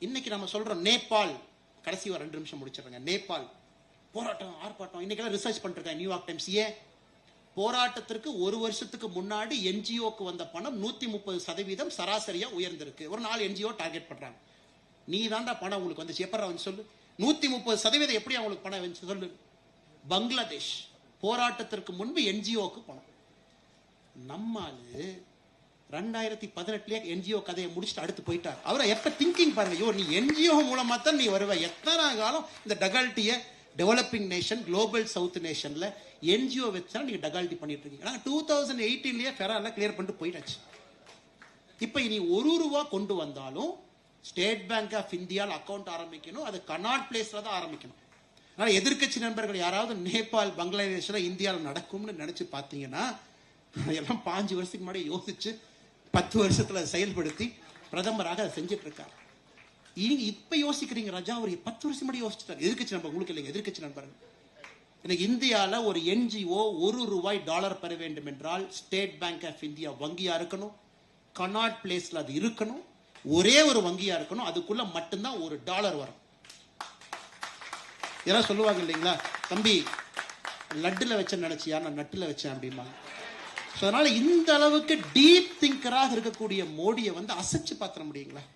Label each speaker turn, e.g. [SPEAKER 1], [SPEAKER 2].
[SPEAKER 1] இன்னைக்கு நம்ம சொல்றோம் நேபாள் கடைசி ஒரு ரெண்டு நிமிஷம் முடிச்சிடுறேங்க. நேபாள் போராட்டம் ஆர்ப்பாட்டம். இன்னைக்கெல்லாம் ரிசர்ச் பண்ணிருக்கேன் நியூயார்க் டைம்ஸ் ஏன் போராட்டத்திற்கு ஒரு வருஷத்துக்கு முன்னாடி என்ஜிஓக்கு வந்த பணம் நூத்தி முப்பது சதவீதம் சராசரியா உயர்ந்திருக்கு. ஒரு நாலு என்ஜிஓ டார்கெட் பண்றாங்க. நீ தாண்டா பணம் உங்களுக்கு வந்துச்சு. எப்படா வந்து சொல்லு? நூத்தி முப்பது சதவீதம் எப்படி அவங்களுக்கு பணம் வந்துச்சு சொல்லு? பங்களாதேஷ் போராட்டத்திற்கு முன்பு என்ஜிஓக்கு பணம். நம்மால் ரெண்டாயிரத்தி பதினெட்டுலயே என்ஜிஓ கதையை முடிச்சுட்டு அடுத்து போயிட்டார். அவரை எப்ப திங்கிங் பாருங்க. ஐயோ நீ என்ஜிஓ மூலமா தான் நீ வருவ. எத்தனை காலம் இந்த டகால்ட்டிய டெவலப்பிங் நேஷன் குளோபல் சவுத் நேஷன்ல என்ஜிஓ வச்சா நீங்க டகால்ட்டி பண்ணிட்டு இருக்கீங்க. நாங்கள் டூ தௌசண்ட் எயிட்டீன்லயே ஃபெரால கிளியர் பண்ணிட்டு போயிட்டாச்சு. இப்ப இனி ஒரு ரூபா கொண்டு வந்தாலும் ஸ்டேட் பேங்க் ஆஃப் இந்தியாவில் அக்கௌண்ட் ஆரம்பிக்கணும். அது கனாட் பிளேஸ்ல தான் ஆரம்பிக்கணும். ஆனால் எதிர்க்கட்சி நண்பர்கள் யாராவது நேபாள் பங்களாதேஷ்ல இந்தியாவில் நடக்கும்னு நினைச்சு பார்த்தீங்கன்னா எல்லாம் பாஞ்சு வருஷத்துக்கு முன்னாடி யோசிச்சு பத்து வருஷத்துல அதை செயல்படுத்தி பிரதமராக அதை செஞ்சுட்டு இருக்காரு நீங்க இப்ப யோசிக்கிறீங்க ராஜா அவர் பத்து வருஷம் முன்னாடி யோசிச்சிட்டாரு. எதிர்கட்சி நம்ம உங்களுக்கு இல்லைங்க எதிர்கட்சி நண்பர்கள் இன்னைக்கு இந்தியால ஒரு என்ஜிஓ ஒரு ரூபாய் டாலர் பெற வேண்டும் என்றால் ஸ்டேட் பேங்க் ஆஃப் இந்தியா வங்கியா இருக்கணும் கனாட் பிளேஸ்ல அது இருக்கணும் ஒரே ஒரு வங்கியா இருக்கணும் அதுக்குள்ள மட்டும்தான் ஒரு டாலர் வரும். யாராவது சொல்லுவாங்க இல்லைங்களா? தம்பி லட்டுல வச்சேன் நினைச்சியா? நான் நட்டுல வச்சேன் அப்படிம்பாங்க. ஸோ அதனால இந்த அளவுக்கு டீப் திங்கராக இருக்கக்கூடிய மோடியை வந்து அசைச்சு பார்த்துட முடியுங்களா?